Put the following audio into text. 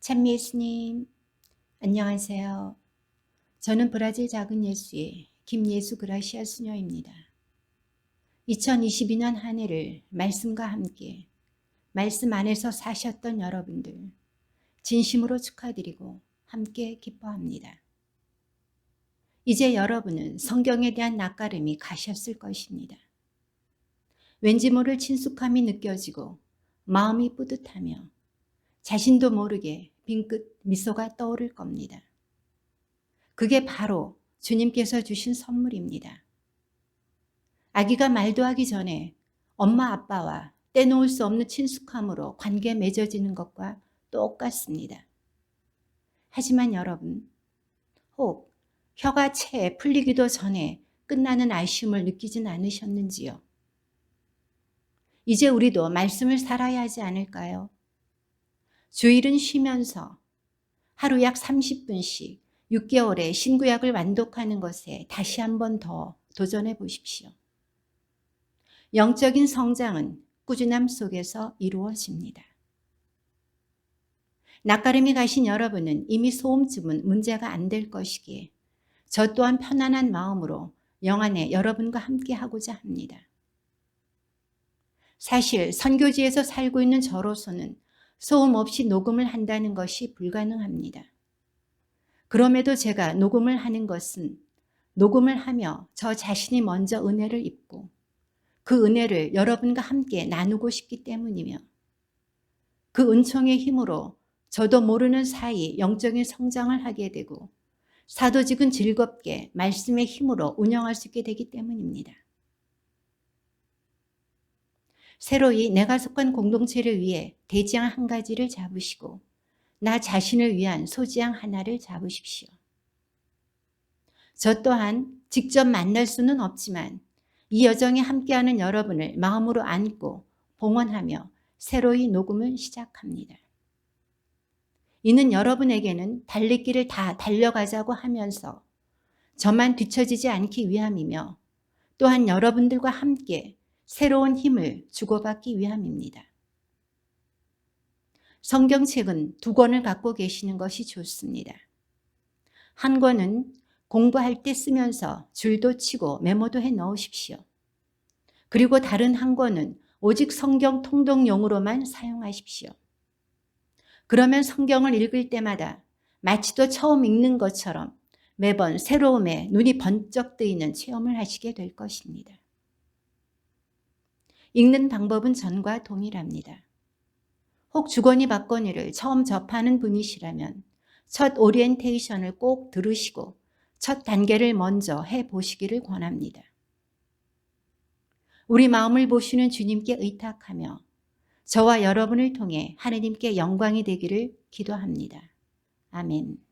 찬미 예수님, 안녕하세요. 저는 브라질 작은 예수의 김예수 그라시아 수녀입니다. 2022년 한 해를 말씀과 함께 말씀 안에서 사셨던 여러분들 진심으로 축하드리고 함께 기뻐합니다. 이제 여러분은 성경에 대한 낯가림이 가셨을 것입니다. 왠지 모를 친숙함이 느껴지고 마음이 뿌듯하며 자신도 모르게 빙긋 미소가 떠오를 겁니다. 그게 바로 주님께서 주신 선물입니다. 아기가 말도 하기 전에 엄마 아빠와 떼놓을 수 없는 친숙함으로 관계 맺어지는 것과 똑같습니다. 하지만 여러분, 혹 혀가 채 풀리기도 전에 끝나는 아쉬움을 느끼진 않으셨는지요? 이제 우리도 말씀을 살아야 하지 않을까요? 주일은 쉬면서 하루 약 30분씩 6개월의 신구약을 완독하는 것에 다시 한 번 더 도전해 보십시오. 영적인 성장은 꾸준함 속에서 이루어집니다. 낯가림이 가신 여러분은 이미 소음쯤은 문제가 안 될 것이기에 저 또한 편안한 마음으로 영안에 여러분과 함께 하고자 합니다. 사실 선교지에서 살고 있는 저로서는 소음 없이 녹음을 한다는 것이 불가능합니다. 그럼에도 제가 녹음을 하는 것은 녹음을 하며 저 자신이 먼저 은혜를 입고 그 은혜를 여러분과 함께 나누고 싶기 때문이며 그 은총의 힘으로 저도 모르는 사이 영적인 성장을 하게 되고 사도직은 즐겁게 말씀의 힘으로 운영할 수 있게 되기 때문입니다. 새로이 내가 속한 공동체를 위해 대지양 한 가지를 잡으시고 나 자신을 위한 소지양 하나를 잡으십시오. 저 또한 직접 만날 수는 없지만 이 여정에 함께하는 여러분을 마음으로 안고 봉헌하며 새로이 녹음을 시작합니다. 이는 여러분에게는 달리기를 다 달려가자고 하면서 저만 뒤처지지 않기 위함이며 또한 여러분들과 함께 새로운 힘을 주고받기 위함입니다. 성경책은 두 권을 갖고 계시는 것이 좋습니다. 한 권은 공부할 때 쓰면서 줄도 치고 메모도 해 넣으십시오. 그리고 다른 한 권은 오직 성경 통독용으로만 사용하십시오. 그러면 성경을 읽을 때마다 마치도 처음 읽는 것처럼 매번 새로움에 눈이 번쩍 뜨이는 체험을 하시게 될 것입니다. 읽는 방법은 전과 동일합니다. 혹 주거니 받거니를 처음 접하는 분이시라면 첫 오리엔테이션을 꼭 들으시고 첫 단계를 먼저 해 보시기를 권합니다. 우리 마음을 보시는 주님께 의탁하며 저와 여러분을 통해 하느님께 영광이 되기를 기도합니다. 아멘.